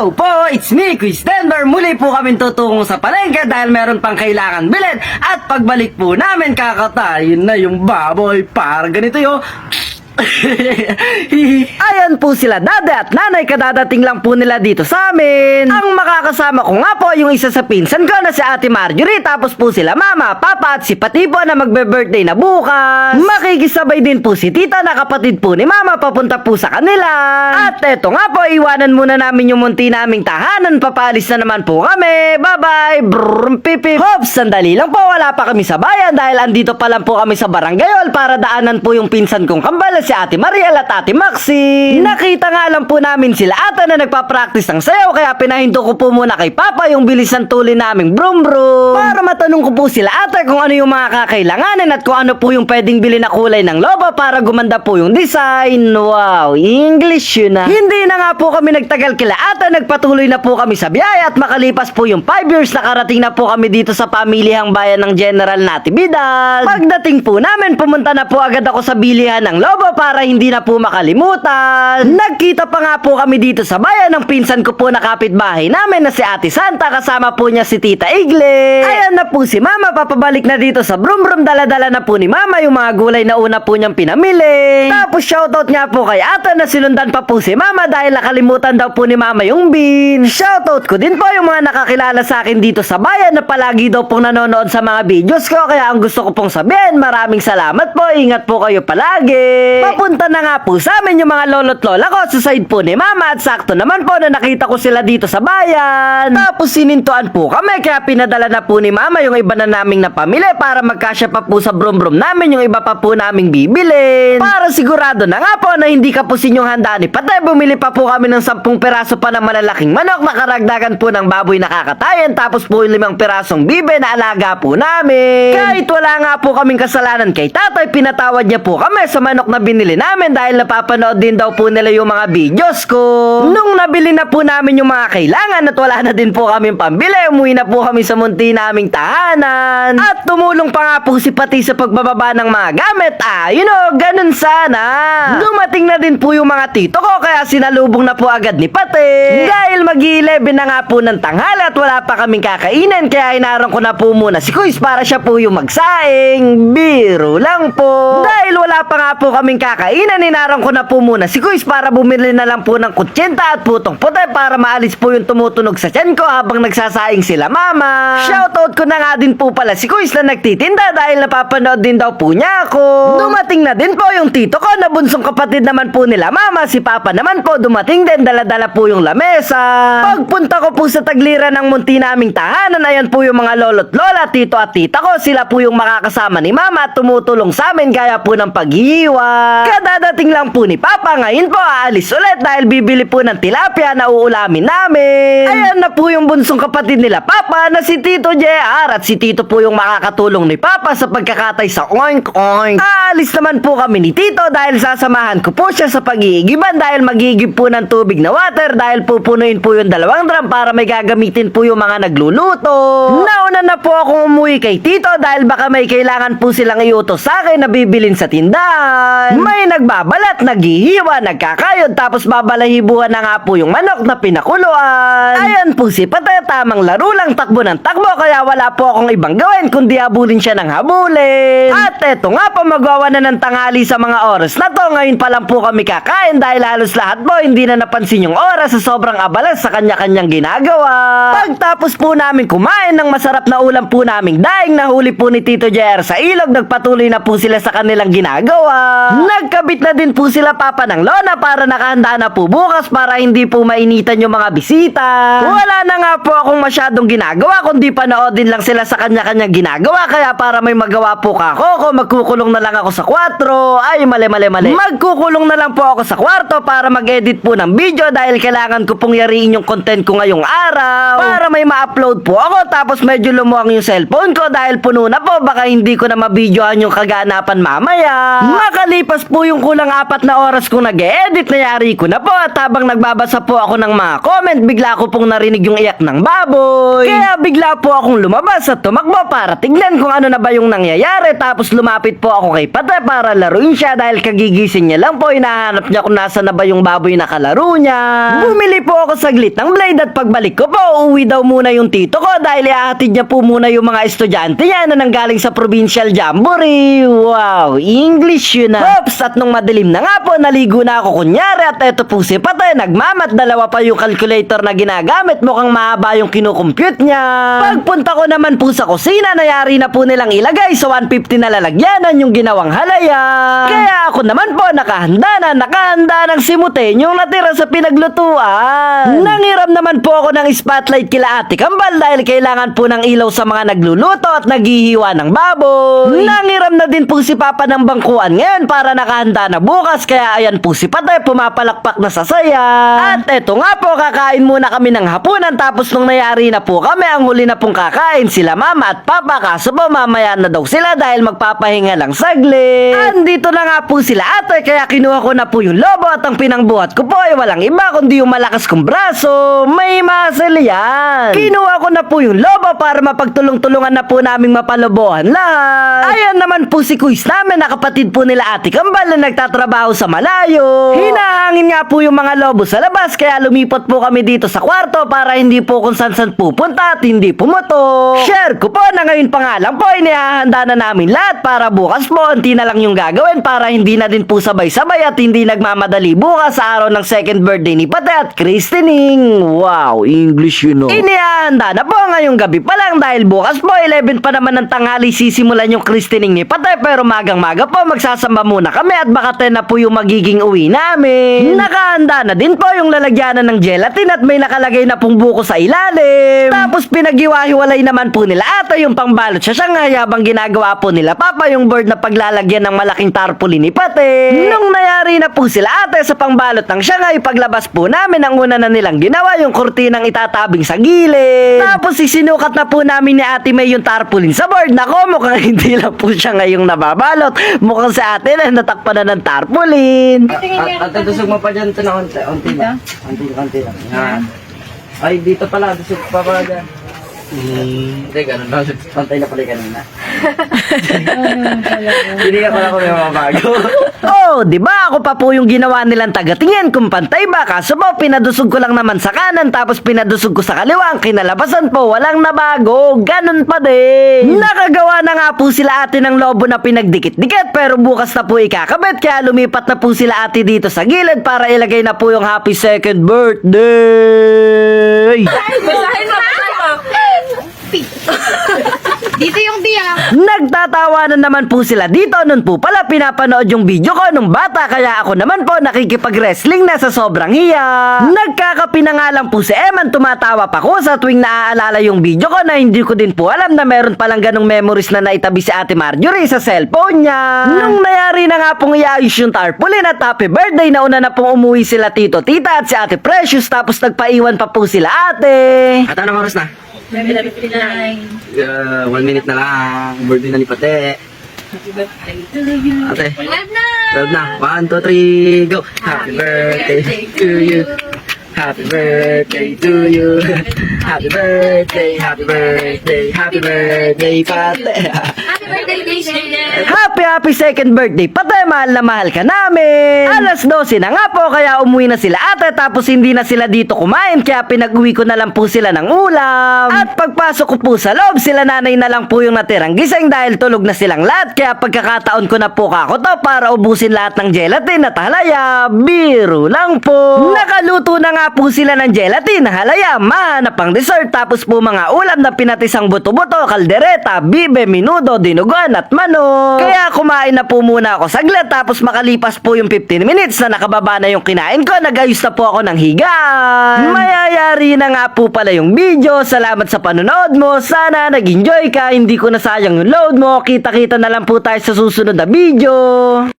Hello po, it's me, Chris Denver. Muli po kami tutungo sa palengke dahil meron pang kailangan bilhin. At pagbalik po namin, kakatayin na yung baboy. Para ganito yung... Ayan po sila dada at nanay kadadating lang po nila dito sa amin. Ang makakasama ko nga po yung isa sa pinsan ko na si Ate Marjorie tapos po sila mama, papa at si Patibo na magbe-birthday na bukas. Makikisabay din po si tita na kapatid po ni mama papunta po sa kanila. At eto nga po, iwanan muna namin yung munti naming tahanan. Papalis na naman po kami. Bye-bye. Brrrm, pipip. Hops, sandali lang po. Wala pa kami sa bayan dahil andito pa lang po kami sa barangayol para daanan po yung pinsan kong kambal si Ate Mariel at Ate Maxine. Nakita nga lang po namin sila ata na nagpa-practice ng sayaw kaya pinahinto ko po muna kay Papa yung bilis ng tuli naming brum brum. Para matanong ko po sila ata kung ano yung mga kakailanganin at kung ano po yung pwedeng bili na kulay ng loba para gumanda po yung design. Wow, English yun na. Hindi na nga po kami nagtagal kila ata nagpatuloy na po kami sa biyaya at makalipas po yung 5 years nakarating na po kami dito sa pamilihang bayan ng General Natividad. Pagdating po namin pumunta na po agad ako sa bilihan ng lobo para hindi na po makalimutan. Nagkita pa nga po kami dito sa bayan ng pinsan ko po na kapitbahay namin na si Ate Santa kasama po niya si Tita Igle. Ayan na po si Mama papabalik na dito sa brum brum dala-dala na po ni Mama yung mga gulay na una po niyang pinamili. Tapos shoutout nga po kay Ate na sinundan pa po si Mama dahil nakalimutan daw po ni Mama yung bin. Shoutout ko din po yung mga nakakilala sa akin dito sa bayan na palagi daw pong nanonood sa mga videos ko kaya ang gusto ko pong sabihin maraming salamat po ingat po kayo palagi. Papunta na nga po sa amin yung mga lolo't lola ko sa side po ni Mama at sakto naman po na nakita ko sila dito sa bayan. Tapos sinintuan po kami kaya pinadala na po ni Mama yung iba na naming napamili para magkasya pa po sa brum namin yung iba pa po naming bibilin. Para sigurado na nga po na hindi kapusin yung handa ni Patay bumili pa po kami ng 10 peraso pa ng malalaking manok na karagdagan po ng baboy na kakatayan tapos po yung limang perasong bibe na alaga po namin. Kahit wala nga po kaming kasalanan kay tatay, pinatawad niya po kami sa manok na binili namin dahil napapanood din daw po nila yung mga videos ko. Nung nabili na po namin yung mga kailangan at wala na din po kaming pambili, umuwi na po kami sa munti naming tahanan. At tumulong pa nga po si Pati sa pagbababa ng mga gamit. Ah, you know, ganun sana. Dumating na din po yung mga tito ko kaya sinalubong na po agad ni Pati. Dahil mag-11 na nga po ng tanghali at wala pa kaming kakainin kaya inaarang ko na po muna si Kuis para siya po yung magsaing. Biro lang po. Dahil wala pa nga po kaming kakainin, inarang ko na po muna si Kuis para bumili na lang po ng kutsinta at putong puti para maalis po yung tumutunog sa tiyan ko habang nagsasaing sila mama. Shoutout ko na nga din po pala si Kuis na nagtitinda dahil napapanood din daw po niya ako. Dumating na din po yung tito ko na bunsong kapatid naman po nila mama. Si papa naman po dumating din dala-dala po yung lamesa. Pagpunta ko po sa tagliran ng munti naming tahanan, ayan po yung mga lolo't lola, tito at tita ko. Sila po yung makakasama ni mama at tumutulong sa amin gaya po ng paghiwa. Kadadating lang po ni papa ngayon po aalis ulit dahil bibili po ng tilapia na uulamin namin. Ayan na po yung bunsong kapatid nila papa na si Tito JR at si Tito po yung makakatulong ni papa sa pagkakatay sa oink oink. Aalis naman po kami ni Tito dahil sasamahan ko po siya sa pag-iigiban dahil magigib po ng tubig na water dahil pupunuin po yung dalawang drum para may gagamitin po yung mga nagluluto. Nauna na po akong umuwi kay Tito dahil baka may kailangan po silang iutos sa akin na bibilin sa tindahan. May nagbabalat, naghihiwa, nagkakayod tapos babalahibuhan na nga po yung manok na pinakuluan. Ayan po si Patay, tamang laro lang takbo ng takbo kaya wala po akong ibang gawin kundi habulin siya ng habulin. At eto nga po magawa na ng tanghali sa mga oras na to. Ngayon pa lang po kami kakain dahil halos lahat po hindi na napansin yung oras sa sobrang abala sa kanya-kanyang ginagawa. Pagtapos po namin kumain ng masarap na ulam po naming daing nahuli po ni Tito JR sa ilog, nagpatuloy na po sila sa kanilang ginagawa. Nagkabit na din po sila papa ng lona para nakahanda na po bukas para hindi po mainitan yung mga bisita. Wala na nga po akong masyadong ginagawa kundi panoodin lang sila sa kanya-kanyang ginagawa. Kaya para may magawa po kako ko magkukulong na lang ako sa 4 ay mali mali mali. Magkukulong na lang po ako sa kwarto para mag-edit po ng video dahil kailangan ko pong yariin yung content ko ngayong araw. Para may ma-upload po ako tapos medyo lumuwang yung cellphone ko dahil puno na po. Baka hindi ko na mabidyohan yung kaganapan mamaya makalipas po yung kulang apat na oras kong nag-edit na yari ko na po at habang nagbabasa po ako ng mga comment, bigla ko pong narinig yung iyak ng baboy. Kaya bigla po akong lumabas at tumakbo para tignan kung ano na ba yung nangyayari. Tapos lumapit po ako kay Pate para laruin siya dahil kagigising niya lang po. Hinahanap niya kung nasa na ba yung baboy na kalaro niya. Bumili po ako saglit ng blade at pagbalik ko po, uwi daw muna yung tito ko dahil ihahatid niya po muna yung mga estudyante niya na nanggaling sa provincial jamboree. Wow, English yun na. Oops, at nung madilim na nga po, naligo na ako kunyari at eto po si Pate, nagmamat dalawa pa yung calculator na ginagamit, mukhang mahaba yung kinukompute niya. Pagpunta ko naman po sa kusina, nayari na po nilang ilagay sa 150 na lalagyanan yung ginawang halaya. Kaya ako naman po nakahanda na, nakahanda ng simuten yung natira sa pinaglutuan. Nangiram naman po ako ng spotlight kila ate Kambal dahil kailangan po ng ilaw sa mga nagluluto at naghihiwa ng baboy. Nangiram na din po si Papa ng bangkuan ngayon para nakahanda na bukas kaya ayan po si Patay pumapalakpak na sa saya. At eto nga po kakain muna kami ng hapunan tapos nung nayari na po kami ang huli na pong kakain sila mama at papa kaso po mamaya na daw sila dahil magpapahinga lang saglit. Andito na nga po sila ate kaya kinuha ko na po yung lobo at ang pinangbuhat ko po ay walang iba kundi yung malakas kong braso. May muscle yan. Kinuha ko na po yung lobo para mapagtulong-tulungan na po naming mapalobohan lahat. Ayan naman po si Kuis namin na kapatid po nila ate Kambal na nagtatrabaho sa malayo. Hinahangin nga po yung mga lobo sa labas kaya lumipat po kami dito sa kwarto para hindi po kung saan saan pupunta at hindi pumutok. Share ko po na ngayon pa nga lang po inihahanda na namin lahat para bukas po unti na lang yung gagawin para hindi na din po sabay-sabay at hindi nagmamadali bukas sa araw ng second birthday ni Pate at Christening. Wow, English you know. Inihahanda na po ngayong gabi pa lang dahil bukas po 11 pa naman ng tanghali sisimulan yung Christening ni Pate pero magang-maga po magsasamba muna kami at baka 10 na po yung magiging uwi namin. Nakahanda na din po yung lalagyanan ng gelatin at may nakalagay na pong buko sa ilalim. Tapos pinaghiwa-hiwalay naman po nila ata yung pangbalot sa Shanghai habang ginagawa po nila Papa yung board na paglalagyan ng malaking tarpaulin ni Pate. Nung nayari na po sila ate sa pangbalot ng Shanghai paglabas po namin ang una na nilang ginawa yung kurtinang itatabing sa gilid. Tapos isinukat na po namin ni ate May yung tarpaulin sa board. Nako mukhang hindi lang po siya ngayong nababalot. Mukhang si ate na natakpan na ng tarpaulin. At, at tusog mo pa dyan ito na konti. Unti lang. Unti, konti lang. Yan. Ay, dito pala. Tusog pa pala dyan. Hmm. Hindi, ganun lang. Pantay na pala yung kanina. Hindi ka pala ko may mga bago. Oh, di ba ako pa po yung ginawa nilang tagatingin kung pantay ba kaso po pinadusog ko lang naman sa kanan tapos pinadusog ko sa kaliwa ang kinalabasan po walang nabago ganun pa din nakagawa na nga po sila ate ng lobo na pinagdikit-dikit pero bukas na po ikakabit kaya lumipat na po sila ate dito sa gilid para ilagay na po yung happy second birthday basahin mo. Dito yung diya. Nagtatawa na naman po sila dito nun po pala pinapanood yung video ko nung bata kaya ako naman po nakikipag-wrestling na sa sobrang hiya. Nagkakapi na nga lang po si Eman tumatawa pa ko sa tuwing naaalala yung video ko na hindi ko din po alam na meron palang ganong memories na naitabi si Ate Marjorie sa cellphone niya. Nung nayari na nga pong iayos yung tarpaulin at happy birthday na una na pong umuwi sila tito tita at si Ate Precious tapos nagpaiwan pa po sila ate. At anong oras na? 59. Uh, one minute na lang. Birthday na ni Pate. Happy birthday to you. Ate. Live na! 12 na. One, two, three, go. Happy birthday to you. Happy birthday to you. Happy birthday, happy birthday, happy birthday, Pate. Happy birthday! Happy happy second birthday. Patay mahal na mahal ka namin. Alas 12 na nga po Kaya umuwi na sila. Ate Tapos hindi na sila dito kumain Kaya pinag-uwi ko na lang po sila ng ulam. At pagpasok ko po sa loob Sila nanay na lang po yung natirang gising Dahil tulog na silang lahat. Kaya pagkakataon ko na po kako to Para ubusin lahat ng gelatin at halaya. Biro lang po. Nakaluto na nga po sila ng gelatin Halaya, mahanap pang dessert Tapos po mga ulam na pinatisang buto-buto Kaldereta, bibe, minudo, dinuguan at manok. Kaya kumain na po muna ako saglit Tapos makalipas po yung 15 minutes Na nakababa na yung kinain ko Nagayos na po ako ng higaan. Mayayari na nga po pala yung video. Salamat sa panonood mo. Sana nag-enjoy ka. Hindi ko nasayang yung load mo. Kita-kita na lang po tayo sa susunod na video